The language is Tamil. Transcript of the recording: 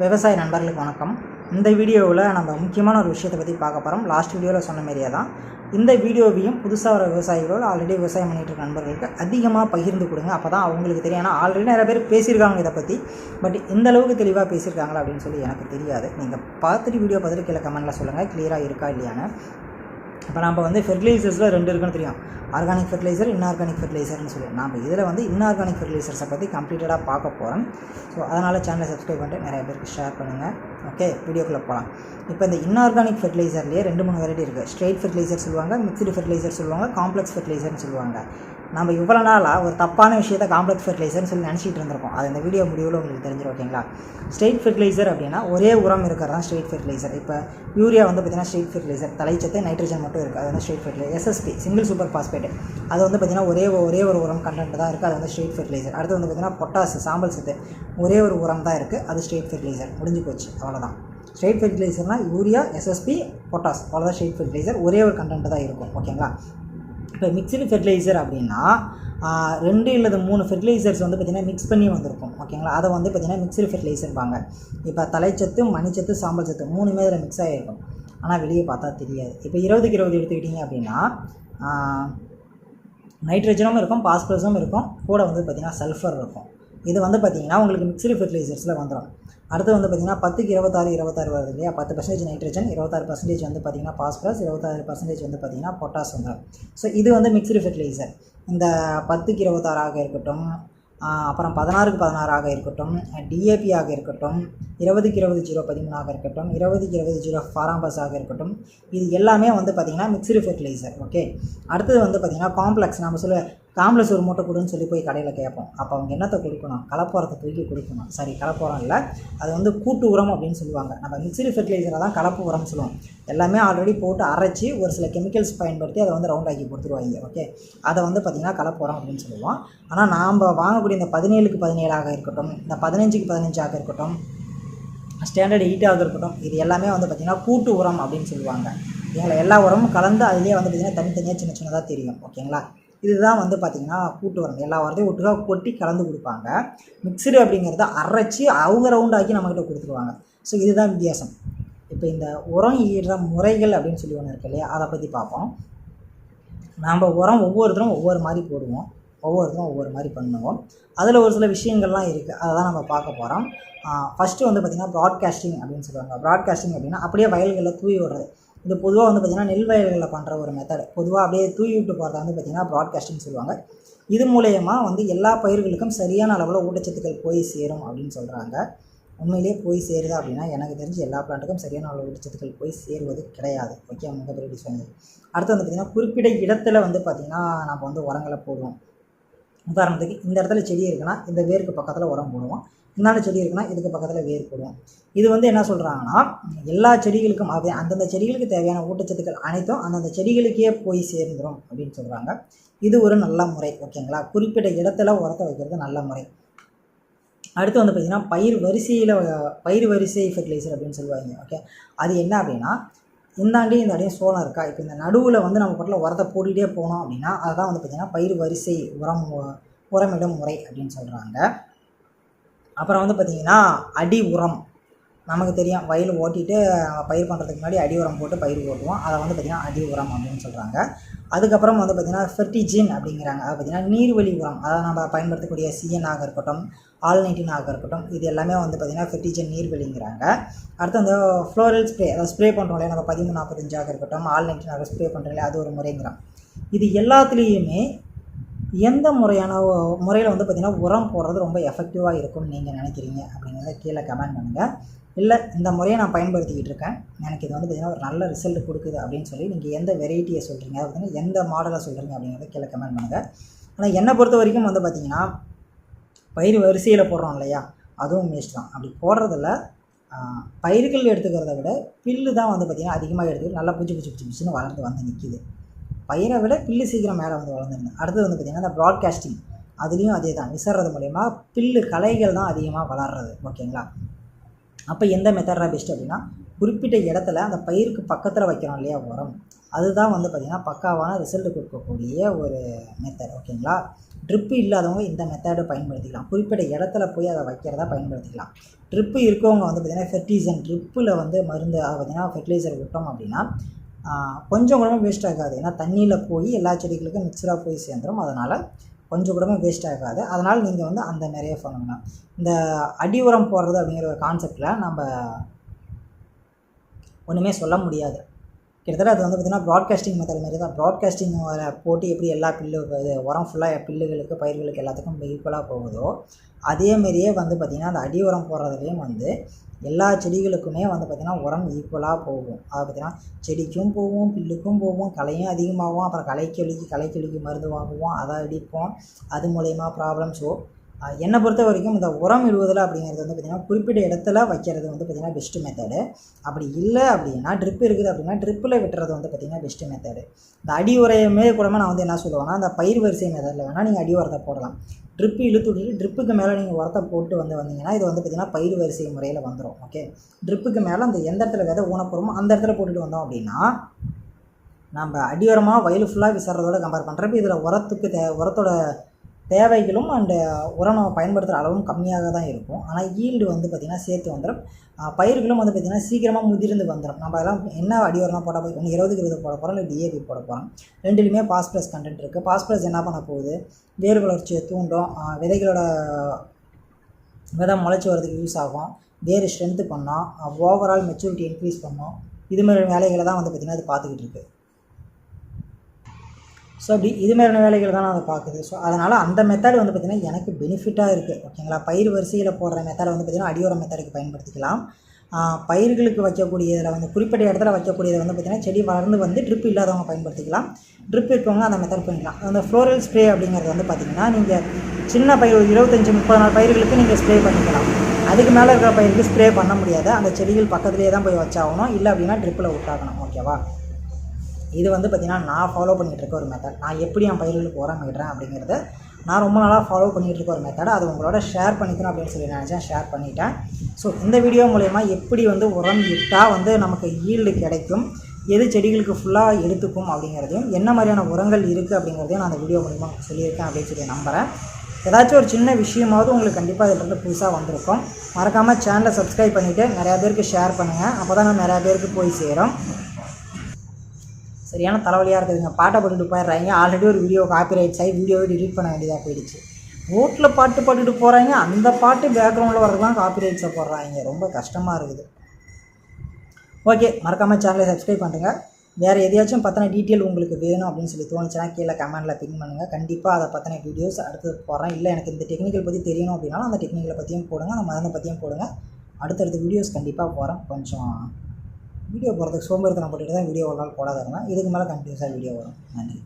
விவசாய நண்பர்களுக்கு வணக்கம். இந்த வீடியோவில் நம்ம முக்கியமான ஒரு விஷயத்தை பற்றி பார்க்க போகிறோம் லாஸ்ட் வீடியோவில் சொன்ன மாதிரியே தான். இந்த வீடியோவையும் புதுசாக வர விவசாயிகளோடு ஆல்ரெடி விவசாயம் பண்ணிகிட்டு இருக்க நண்பர்களுக்கு அதிகமாக பகிர்ந்து கொடுங்க. அப்போ தான் அவங்களுக்கு தெரியும். ஏன்னா ஆல்ரெடி நிறைய பேர் பேசியிருக்காங்க இதை பற்றி பட் இந்த அளவுக்கு தெளிவாக பேசியிருக்காங்களா அப்படின்னு சொல்லி எனக்கு தெரியாது. நீங்கள் பார்த்துட்டு வீடியோ பார்த்துட்டு கீழே கமெண்ட்டில் சொல்லுங்கள் கிளியராக இருக்கா இல்லையான்னு. இப்போ நம்ம வந்து ஃபெர்டிலைசர்ஸில் ரெண்டு இருக்குன்னு தெரியும். ஆர்கானிக் ஃபெர்டிலைசர் இன்ஆர்கானிக் ஃபெர்டிலைசர்னு சொல்லி நம்ம இதில் வந்து இன்ஆர்கானிக் ஃபெர்டிலைசர்ஸை பற்றி கம்ப்ளீட்டடாக பார்க்க போகிறோம் ஸோ அதனால் சேனலை சப்ஸ்கிரைப் பண்ணிட்டு நிறைய பேருக்கு ஷேர் பண்ணுங்கள் ஓகே வீடியோக்குள்ளே போகலாம் இப்போ இந்த இன்ஆர்கானிக் ஃபெர்டிலைசர்லேயே ரெண்டு மூணு வெரைட்டி இருக்குது ஸ்ட்ரெயிட் ஃபெர்டிலைசர் சொல்லுவாங்க மிக்சடு ஃபெர்டிலைசர் சொல்லுவாங்க காம்ப்ளெக்ஸ் ஃபெர்டிலைசர்னு சொல்லுவாங்க. நம்ம இவ்வளோ நாளாக ஒரு தப்பான விஷயத்தை காம்ப்ளெக்ஸ் ஃபெர்டிலைசர்னு சொல்லி நினச்சிட்டு இருந்திருக்கோம். அது இந்த வீடியோ முடிவில் உங்களுக்கு தெரிஞ்சிடும் ஓகேங்களா ஸ்ட்ரெயிட் ஃபெர்டிலைசர் அப்படின்னா ஒரே உரம் இருக்கிறது தான் ஸ்ட்ரெயிட் ஃபெர்டிலைசர் இப்போ யூரியா வந்து பார்த்திங்கன்னா ஸ்ட்ரெயிட் ஃபெர்டிலைசர் தலைச்சத்து நைட்ரஜன் மட்டும் இருக்குது அது வந்து straight fertiliser SSP single super phosphate அது வந்து பார்த்திங்கன்னா ஒரே ஒரே ஒரு உரம் கண்டென்ட் தான் இருக்குது அது வந்து ஸ்ட்ரெயிட் ஃபெர்டிலைசர் அடுத்து வந்து பார்த்திங்கன்னா பொட்டாசு சாம்பல் சத்து. ஒரே ஒரு உரம் தான் இருக்குது அது ஸ்ட்ரெயிட் ஃபெர்டிலைசர் முடிஞ்சு போச்சு. அவ்வளோதான் ஸ்ட்ரெயிட் ஃபெர்டிலைசர்னால் யூரியா எஸ்எஸ்பி பொட்டாஸ் அவ்வளோதான் ஸ்ட்ரெயிட் ஃபெர்டிலைசர் ஒரே ஒரு கண்டென்ட் தான் இருக்கும். ஓகேங்களா இப்போ மிக்சடு ஃபெர்டிலைசர் அப்படின்னா ரெண்டு இல்லது மூணு ஃபெர்டிலைசர்ஸ் வந்து பார்த்திங்கன்னா மிக்ஸ் பண்ணி வந்திருக்கும். ஓகேங்களா அதை வந்து பார்த்திங்கன்னா மிக்சடு ஃபெர்டிலைசர்பாங்க இப்போ தலைச்சத்து மணிச்சத்து சாம்பல் சத்து மூணுமே அதில் மிக்ஸ் ஆகிருக்கும் ஆனால் வெளியே பார்த்தா தெரியாது. இப்போ இருபதுக்கு இருபது எடுத்துக்கிட்டிங்க அப்படின்னா நைட்ரஜனும் இருக்கும் பாஸ்பரஸும் இருக்கும். கூட வந்து பார்த்திங்கன்னா சல்ஃபர் இருக்கும். இது வந்து பார்த்திங்கன்னா உங்களுக்கு மிக்சடு ஃபெர்டிலைசர்ஸில் வந்துடும் அடுத்து வந்து பார்த்திங்கன்னா பத்துக்கு இருபத்தாறு இருபத்தாறு வருது இல்லையா? பத்து பர்சன்டேஜ் நைட்ரஜன் இருபத்தாறு பர்சன்டேஜ் வந்து பார்த்திங்கன்னா பாஸ்பரஸ் இருபத்தாறு பர்சன்டேஜ் வந்து பார்த்திங்கன்னா பொட்டாஸ் வந்துடும் ஸோ இது வந்து மிக்சடு ஃபெர்டிலைசர் இந்த பத்துக்கு இருபத்தாறாக இருக்கட்டும் அப்புறம் பதினாறுக்கு பதினாறாக இருக்கட்டும் டிஏபி ஆக இருக்கட்டும் இருபதுக்கு இருபது ஜீரோ பதிமூணாக இருக்கட்டும் இருபதுக்கு இருபது ஜீரோ ஃபாராம்பஸ் ஆக இருக்கட்டும் இது எல்லாமே வந்து பார்த்திங்கன்னா மிக்சடு ஃபெர்டிலைசர் ஓகே அடுத்தது வந்து பார்த்திங்கன்னா காம்ப்ளெக்ஸ் நம்ம சொல்ல காம்ப்ளெக்ஸ் ஒரு மூட்டை கொடுன்னு சொல்லி போய் கடையில் கேட்போம். அப்போ அவங்க என்னத்தை கொடுக்கணும்? கலப்போரத்தை தூக்கி கொடுக்கணும். சரி கலப்போரம் இல்லை. அது வந்து கூட்டு உரம் அப்படின்னு சொல்லுவாங்க. நம்ம மிக்சரி ஃபெர்டிலைசரை தான் கலப்பு உரம்னு சொல்லுவோம். எல்லாமே ஆல்ரெடி போட்டு அரைச்சி ஒரு சில கெமிக்கல்ஸ் பயன்படுத்தி அதை வந்து ரவுண்ட் ஆக்கி கொடுத்துருவாங்க ஓகே அதை வந்து பார்த்திங்கன்னா கலப்போரம் அப்படின்னு சொல்லுவோம். ஆனால் நாம் வாங்கக்கூடிய இந்த பதினேழுக்கு பதினேழாக இருக்கட்டும் இந்த பதினஞ்சுக்கு பதினஞ்சாக இருக்கட்டும் ஸ்டாண்டர்ட் ஹீட்டாக இருக்கட்டும் இது எல்லாமே வந்து பார்த்திங்கன்னா கூட்டு உரம் அப்படின்னு சொல்லுவாங்க. எங்களை எல்லா உரமும் கலந்து அதுலேயே வந்து பார்த்திங்கன்னா தனித்தனியாக சின்ன சின்னதாக தெரியும் ஓகேங்களா இதுதான் வந்து பார்த்திங்கன்னா கூட்டு வரணும். எல்லா வாரத்தையும் ஒட்டுக்காக கொட்டி கலந்து கொடுப்பாங்க. மிக்சடு அப்படிங்கிறத அரைச்சி அவங்க ரவுண்டாக்கி நம்மக்கிட்ட கொடுத்துருவாங்க. ஸோ இதுதான் வித்தியாசம். இப்போ இந்த உரம் ஈடுற முறைகள் அப்படின்னு சொல்லி ஒன்று இருக்கு இல்லையா? அதை பற்றி பார்ப்போம். நாம் உரம் ஒவ்வொருத்தரும் ஒவ்வொரு மாதிரி போடுவோம். ஒவ்வொருத்தரும் ஒவ்வொரு மாதிரி பண்ணுவோம். அதில் ஒரு சில விஷயங்கள்லாம் இருக்குது அதை தான் நம்ம பார்க்க போகிறோம் ஃபஸ்ட்டு வந்து பார்த்திங்கன்னா ப்ராட்காஸ்டிங் அப்படின்னு சொல்லுவாங்க. ப்ராட்காஸ்டிங் அப்படின்னா அப்படியே வயல்களில் தூவி விடுறது. இது பொதுவாக வந்து பார்த்திங்கன்னா நெல் வயல்களில் பண்ணுற ஒரு மெத்தடு பொதுவாக அப்படியே தூவி விட்டு போகிறத வந்து பார்த்திங்கன்னா ப்ராட்காஸ்டிங் சொல்லுவாங்க. இது மூலயமா வந்து எல்லா பயிர்களுக்கும் சரியான அளவில் ஊட்டச்சத்துக்கள் போய் சேரும் அப்படின்னு சொல்கிறாங்க உண்மையிலேயே போய் சேருதா அப்படின்னா எனக்கு தெரிஞ்சு எல்லா பிளான்ட்டுக்கும் சரியான அளவு ஊட்டச்சத்துக்கள் போய் சேருவது கிடையாது. ஓகே மிகப்பெரிய சொன்னது. அடுத்து வந்து பார்த்திங்கன்னா குறிப்பிட்ட இடத்துல வந்து பார்த்திங்கன்னா நம்ம வந்து உரங்களை போடுவோம். உதாரணத்துக்கு இந்த இடத்துல செடி இருக்குன்னா இந்த வேருக்கு பக்கத்தில் உரம் போடுவோம். இந்தாண்ட செடி இருக்குன்னா இதுக்கு பக்கத்தில் வேர் போடுவோம். இது வந்து என்ன சொல்கிறாங்கன்னா எல்லா செடிகளுக்கும் அது அந்தந்த செடிகளுக்கு தேவையான ஊட்டச்சத்துக்கள் அனைத்தும் அந்தந்த செடிகளுக்கே போய் சேர்ந்துடும் அப்படின்னு சொல்கிறாங்க இது ஒரு நல்ல முறை ஓகேங்களா குறிப்பிட்ட இடத்துல உரத்தை வைக்கிறது நல்ல முறை. அடுத்து வந்து பார்த்திங்கன்னா பயிர் வரிசையில் பயிர் வரிசை ஃபெர்டிலைசர் அப்படின்னு சொல்லுவாங்க ஓகே அது என்ன அப்படின்னா இந்தாண்டி இந்த அடையும் சோளம் இருக்கா? இப்போ இந்த நடுவில் வந்து நம்ம பட்டில் உரத்தை போட்டுகிட்டே போனோம் அப்படின்னா அதுதான் வந்து பார்த்திங்கன்னா பயிர் வரிசை உரம் உரமிடும் முறை அப்படின்னு சொல்கிறாங்க அப்புறம் வந்து பார்த்திங்கன்னா அடி உரம். நமக்கு தெரியும் வயல் ஓட்டிட்டு நம்ம பயிர் பண்ணுறதுக்கு முன்னாடி அடி உரம் போட்டு பயிர் ஓட்டுவோம். அதை வந்து பார்த்திங்கன்னா அடி உரம் அப்படின்னு சொல்கிறாங்க அதுக்கப்புறம் வந்து பார்த்திங்கன்னா ஃபெர்டிஜின் அப்படிங்கிறாங்க. அது பார்த்திங்கன்னா நீர்வழி உரம். அதாவது நம்ம பயன்படுத்தக்கூடிய சிஎனாக இருக்கட்டும் ஆல்நைட்டினாக இருக்கட்டும் இது எல்லாமே வந்து பார்த்திங்கன்னா ஃபெர்டிஜன் நீர்வழிங்கிறாங்க. அடுத்து அந்த ஃப்ளோரல் ஸ்ப்ரே அதாவது ஸ்ப்ரே பண்ணுறோம் இல்லையா நம்ம பதிமூணு நாற்பத்தஞ்சாக இருக்கட்டும் ஆல்நைட்டினாக ஸ்ப்ரே பண்ணுறோம் இல்லையா அது ஒரு முறைங்கிறோம் இது எல்லாத்துலேயுமே எந்த முறையான முறையில் வந்து பார்த்திங்கன்னா உரம் போடுறது ரொம்ப எஃபெக்டிவாக இருக்கும்னு நீங்கள் நினைக்கிறீங்க அப்படிங்கிறத கீழே கமெண்ட் பண்ணுங்கள் இல்லை இந்த முறையை நான் பயன்படுத்திக்கிட்டு இருக்கேன். எனக்கு இது வந்து பார்த்திங்கன்னா ஒரு நல்ல ரிசல்ட் கொடுக்குது அப்படின்னு சொல்லி நீங்கள் எந்த வெரைட்டியை சொல்கிறீங்க அதை பார்த்திங்கன்னா எந்த மாடலை சொல்கிறீங்க அப்படிங்கிறத கீழே கமெண்ட் பண்ணுங்கள் ஆனால் என்னை பொறுத்த வரைக்கும் வந்து பார்த்திங்கன்னா பயிர் வரிசையில் போடுறோம் இல்லையா? அதுவும் வேஸ்ட் தான். அப்படி போடுறதில்ல பயிர்கள் எடுத்துக்கிறத விட பில்லு தான் வந்து பார்த்திங்கன்னா அதிகமாக எடுத்து நல்லா புச்சு புச்சு புச்சு புச்சுன்னு வளர்ந்து வந்து நிற்கிது பயிரை விட பில்லு சீக்கிரம் மேலே வந்து வளர்ந்துருது அடுத்தது வந்து பார்த்திங்கன்னா இந்த ப்ராட்காஸ்டிங் அதுலேயும் அதே தான். விசறது மூலயமா பில்லு களைகள் தான் அதிகமாக வளர்றது. ஓகேங்களா? அப்போ எந்த மெத்தடா பெஸ்ட் அப்படின்னா குறிப்பிட்ட இடத்துல அந்த பயிருக்கு பக்கத்தில் வைக்கிறோம் இல்லையா உரம். அதுதான் வந்து பார்த்திங்கன்னா பக்காவான ரிசல்ட் கொடுக்கக்கூடிய ஒரு மெத்தட் ஓகேங்களா? ட்ரிப்பு இல்லாதவங்க இந்த மெத்தடை பயன்படுத்திக்கலாம். குறிப்பிட்ட இடத்துல போய் அதை வைக்கிறதா பயன்படுத்திக்கலாம். ட்ரிப்பு இருக்கவங்க வந்து பார்த்திங்கன்னா ஃபெர்டிசன் ட்ரிப்பில் வந்து மருந்து பார்த்திங்கன்னா ஃபெர்டிலைசர் விட்டோம் அப்படின்னா கொஞ்சம் கூட வேஸ்ட் ஆகாது. ஏன்னா தண்ணியில் போய் எல்லா செடிகளுக்கும் மிக்சராக போய் சேர்ந்துடும் அதனால் கொஞ்சம் கூட வேஸ்ட் ஆகாது. அதனால் நீங்கள் வந்து அந்த மாதிரியே பண்ணணும். இந்த அடி உரம் போடுறது அப்படிங்கிற ஒரு கான்செப்டில் நம்ம ஒன்றுமே சொல்ல முடியாது. கிட்டத்தட்ட அது வந்து பார்த்திங்கன்னா ப்ராட்காஸ்டிங் மெத்தட் மாதிரி தான் ப்ராட்காஸ்டிங் போட்டு எப்படி எல்லா பில்லு இது உரம் ஃபுல்லாக பில்லுகளுக்கு பயிர்களுக்கு எல்லாத்துக்கும் ஈக்குவலாக போகுதோ அதேமாரியே வந்து பார்த்திங்கன்னா அந்த அடி உரம் போடுறதுலேயும் வந்து எல்லா செடிகளுக்குமே வந்து பார்த்திங்கன்னா உரம் ஈக்குவலாக போகும். அதை பார்த்திங்கன்னா செடிக்கும் போகும் பில்லுக்கும் போகும் களையும் அதிகமாகும் அப்புறம் களைக்கொல்லிக்கு களைக்கொல்லிக்கு மருந்து வாங்குவோம் அதை அடிப்போம். அது மூலயமா ப்ராப்ளம் ஸோ என்னை பொறுத்த வரைக்கும் இந்த உரம் இடுவதில் அப்படிங்கிறது வந்து பார்த்திங்கன்னா குறிப்பிட்ட இடத்துல வைக்கிறது வந்து பார்த்திங்கன்னா பெஸ்ட்டு மெத்தடு அப்படி இல்லை அப்படின்னா ட்ரிப் இருக்குது அப்படின்னா ட்ரிப்பில் விட்டுறது வந்து பார்த்திங்கன்னா பெஸ்ட்டு மெத்தடு இந்த அடி உரையுமே கூட நான் வந்து என்ன சொல்லுவேன்னா அந்த பயிர் வரிசை மெத்தடில் வேணால் நீங்கள் அடி உரத்தை போடலாம். ட்ரிப்பு இழுத்து விட்டுட்டு ட்ரிப்புக்கு மேலே நீங்கள் உரத்தை போட்டு வந்து வந்தீங்கன்னா இது வந்து பார்த்திங்கன்னா பயிர் வரிசை முறையில் வந்துடும் ஓகே ட்ரிப்புக்கு மேலே அந்த எந்த இடத்துல விதை ஊனப்போகிறோமோ அந்த இடத்துல போட்டுட்டு வந்தோம் அப்படின்னா நம்ம அடியோரமாக வயல் ஃபுல்லாக விசாரதோட கம்பேர் பண்ணுறப்ப இதில் உரத்துக்கு தே உரத்தோட தேவைகளும் அண்டு உரம் நம்ம பயன்படுத்துகிற அளவும் கம்மியாக தான் இருக்கும். ஆனால் ஈல்டு வந்து பார்த்திங்கன்னா சேர்த்து வந்துடும் பயிர்களும் வந்து பார்த்திங்கன்னா சீக்கிரமாக முதிர்ந்து வந்துடும் நம்ம அதெல்லாம் என்ன அடி உரம்லாம் போட போய் ஒன்று இருபதுக்கு இருபது போட போகிறோம் இல்லை டிஏபி போட போகிறோம் ரெண்டுலேயுமே பாஸ்பரஸ் கண்டென்ட் இருக்குது பாஸ்பரஸ் என்ன பண்ண போகுது? வேர் வளர்ச்சியை தூண்டும். விதைகளோட விதை முளைச்சி வரதுக்கு யூஸ் ஆகும். வேர் ஸ்ட்ரென்த்து பண்ணோம். ஓவரால் மெச்சூரிட்டி இன்க்ரீஸ் பண்ணோம். இதுமாதிரி வேலைகளை தான் வந்து பார்த்திங்கன்னா அது பார்த்துக்கிட்டு இருக்குது ஸோ அப்படி இது மாதிரியான வேலைகள் தான் அதை பார்க்குது. ஸோ அதனால் அந்த மெத்தட் வந்து பார்த்திங்கன்னா எனக்கு பெனிஃபிட்டாக இருக்குது ஓகேங்களா பயிர் வரிசையில் போடுற மெத்தடை வந்து பார்த்திங்கன்னா அடியோர மெத்தடுக்கு பயன்படுத்திக்கலாம். பயிர்களுக்கு பயிர்களுக்கு வைக்கக்கூடியதில் வந்து குறிப்பிட்ட இடத்துல வைக்கக்கூடியதை வந்து பார்த்திங்கன்னா செடி வளர்ந்து வந்து ட்ரிப் இல்லாதவங்க பயன்படுத்திக்கலாம். ட்ரிப் இருக்கவங்க அந்த மெத்தட் பண்ணிக்கலாம். அந்த ஃப்ளோரல் ஸ்ப்ரே அப்படிங்கிறது வந்து பார்த்திங்கன்னா நீங்கள் சின்ன பயிர் இருபத்தஞ்சி முப்பது நாள் பயிர்களுக்கு நீங்கள் ஸ்ப்ரே பண்ணிக்கலாம். அதுக்கு மேலே இருக்கிற பயிருக்கு ஸ்ப்ரே பண்ண முடியாது. அந்த செடிகள் பக்கத்துலேயே தான் போய் வச்சாகணும். இல்லை அப்படின்னா ட்ரிப்பில் விட்டாகணும் ஓகேவா இது வந்து பார்த்திங்கன்னா நான் ஃபாலோ பண்ணிகிட்டு இருக்க ஒரு மெத்தட் நான் எப்படி என் பயிர்களுக்கு உரம் விடுறேன் அப்படிங்கிறத நான் ரொம்ப நாளாக ஃபாலோ பண்ணிகிட்டு இருக்க ஒரு மெத்தட் அது உங்களோட ஷேர் பண்ணிக்கணும் அப்படின்னு சொல்லி நினச்சேன் ஷேர் பண்ணிட்டேன். ஸோ இந்த வீடியோ மூலயமா எப்படி வந்து உரம் இட்டால் வந்து நமக்கு ஈல்டு கிடைக்கும் எது செடிகளுக்கு ஃபுல்லாக எடுத்துக்கும் அப்படிங்கிறதையும் என்ன மாதிரியான உரங்கள் இருக்குது அப்படிங்கிறதையும் நான் அந்த வீடியோ மூலிமா சொல்லியிருக்கேன் அப்படின்னு சொல்லி நம்புகிறேன் ஏதாச்சும் ஒரு சின்ன விஷயமாவது உங்களுக்கு கண்டிப்பாக இதிலிருந்து புதுசாக வந்திருக்கும். மறக்காமல் சேனலை சப்ஸ்கிரைப் பண்ணிவிட்டு நிறையா பேருக்கு ஷேர் பண்ணுங்கள் அப்போ தான் நிறையா பேருக்கு போய் சேரும். சரியான தலைவலியாக இருக்குதுங்க. பாட்டை போட்டுட்டு போயிடுறாங்க. ஆல்ரெடி ஒரு வீடியோ காப்பி ரைட்ஸ் ஆகி வீடியோவை டிலீட் பண்ண வேண்டியதாக போயிடுச்சு. ரோட்டில் பாட்டு பாட்டுட்டு போகிறாங்க அந்த பாட்டு பேக்ரவுண்டில் வரதுலாம் காப்பி ரைட்ஸை போடுறாங்க. ரொம்ப கஷ்டமாக இருக்குது. ஓகே மறக்காமல் சேனலை சப்ஸ்கிரைப் பண்ணுங்கள் வேறு எதையாச்சும் பற்றின டீட்டெயில் உங்களுக்கு வேணும் அப்படின்னு சொல்லி தோணுச்சுன்னா கீழே கமெண்ட்டில் பின் பண்ணுங்கள் கண்டிப்பாக அதை பற்றின வீடியோஸ் அடுத்து போகிறேன் இல்லை எனக்கு இந்த டெக்னிக்கல் பற்றி தெரியணும் அப்படின்னாலும் அந்த டெக்னிக்கலை பற்றியும் போடுங்க. அந்த மருந்தை பற்றியும் போடுங்க. அடுத்தடுத்த வீடியோஸ் கண்டிப்பாக போகிறேன் கொஞ்சம் வீடியோ போகிறதுக்கு சோம்பேறித்தனம் போட்டுட்டு தான் வீடியோ ஒரு நாள் போடாத இதுக்கு மேலே கண்டினியூஸாக வீடியோ வரும் நன்றி.